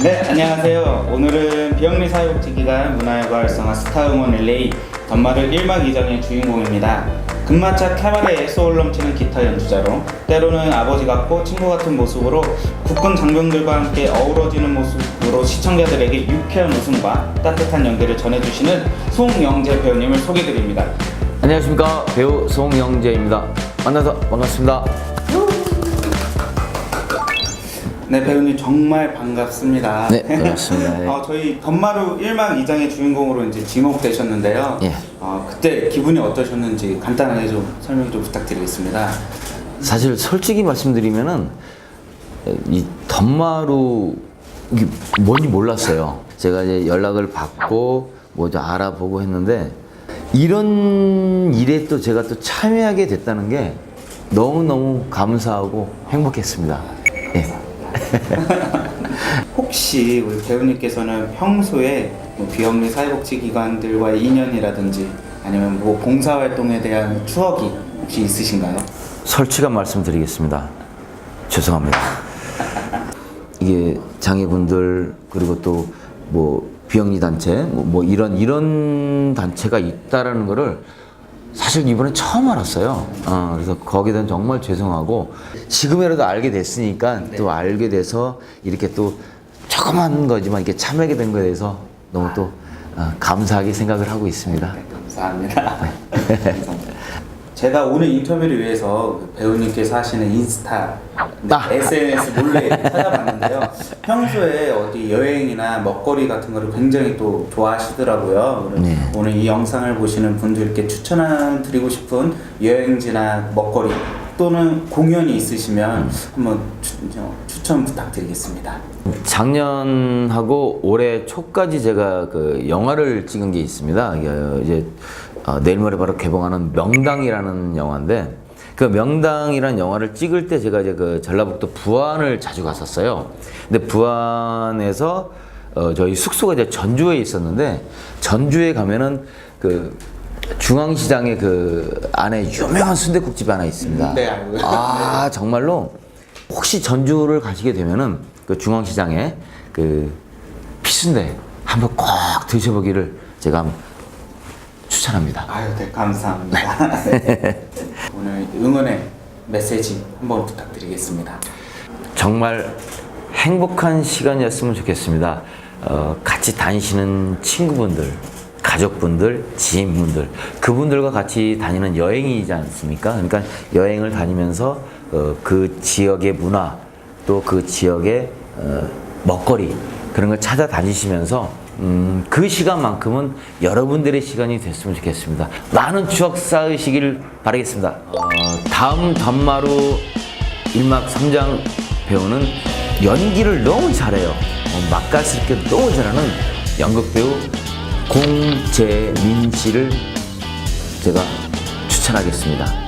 네, 안녕하세요. 오늘은 비영리 사회복지기관 문화여가 활성화 스타 응원 LA 덤마를 1막 2장의 주인공입니다. 금마차 캐바레에 소울 넘치는 기타 연주자로 때로는 아버지 같고 친구 같은 모습으로 국군 장병들과 함께 어우러지는 모습으로 시청자들에게 유쾌한 웃음과 따뜻한 연기를 전해주시는 송영재 배우님을 소개드립니다. 안녕하십니까 배우 송영재입니다. 만나서 반갑습니다. 네, 배우님 정말 반갑습니다. 네, 반갑습니다. 네. 어, 저희 덤마루 1막 2장의 주인공으로 이제 지목되셨는데요. 예. 어, 그때 기분이 어떠셨는지 간단하게 좀 설명 좀 부탁드리겠습니다. 사실 솔직히 말씀드리면은 이 덤마루 이게 뭔지 몰랐어요. 제가 이제 연락을 받고 뭐 좀 알아보고 했는데 이런 일에 또 제가 또 참여하게 됐다는 게 너무 너무 감사하고 행복했습니다. 예. 혹시 우리 배우님께서는 평소에 뭐 비영리 사회복지기관들과의 인연이라든지 아니면 뭐 봉사활동에 대한 추억이 혹시 있으신가요? 솔직한 말씀드리겠습니다. 죄송합니다. 이게 장애분들 그리고 또 뭐 비영리 단체 뭐, 뭐 이런 이런 단체가 있다라는 거를 사실 이번에 처음 알았어요. 어, 그래서 거기에 대한 정말 죄송하고 지금이라도 알게 됐으니까 또 알게 돼서 이렇게 또 조그만 거지만 이렇게 참여하게 된 거에 대해서 너무 또 어, 감사하게 생각을 하고 있습니다. 네, 감사합니다. 감사합니다. 제가 오늘 인터뷰를 위해서 그 배우님께서 하시는 인스타 네, 아. SNS 몰래 찾아봤는데요. 평소에 어디 여행이나 먹거리 같은 거를 굉장히 또 좋아하시더라고요. 네. 오늘 이 영상을 보시는 분들께 추천드리고 싶은 여행지나 먹거리 또는 공연이 있으시면 한번 추, 추천 부탁드리겠습니다. 작년하고 올해 초까지 제가 그 영화를 찍은 게 있습니다. 이제 어, 내일 모레 바로 개봉하는 명당이라는 영화인데 그 명당이라는 영화를 찍을 때 제가 이제 그 전라북도 부안을 자주 갔었어요. 근데 부안에서 어, 저희 숙소가 이제 전주에 있었는데 전주에 가면은 그 중앙시장에 그 안에 유명한 순대국집이 하나 있습니다. 네, 알고요. 아 정말로 혹시 전주를 가시게 되면은 그 중앙시장에 그 피순대 한번 꼭 드셔보기를 제가 한번 추천합니다. 아유, 네, 감사합니다. 네. 오늘 응원의 메시지 한번 부탁드리겠습니다. 정말 행복한 시간이었으면 좋겠습니다. 어, 같이 다니시는 친구분들, 가족분들, 지인분들, 그분들과 같이 다니는 여행이지 않습니까? 그러니까 여행을 다니면서 어, 그 지역의 문화, 또 그 지역의 어, 먹거리, 그런 걸 찾아다니시면서 음, 그 시간만큼은 여러분들의 시간이 됐으면 좋겠습니다. 많은 추억 쌓으시길 바라겠습니다. 어, 다음 덤마루 1막 3장 배우는 연기를 너무 잘해요. 어, 맛깔스럽게 너무 잘하는 연극 배우 공재민 씨를 제가 추천하겠습니다.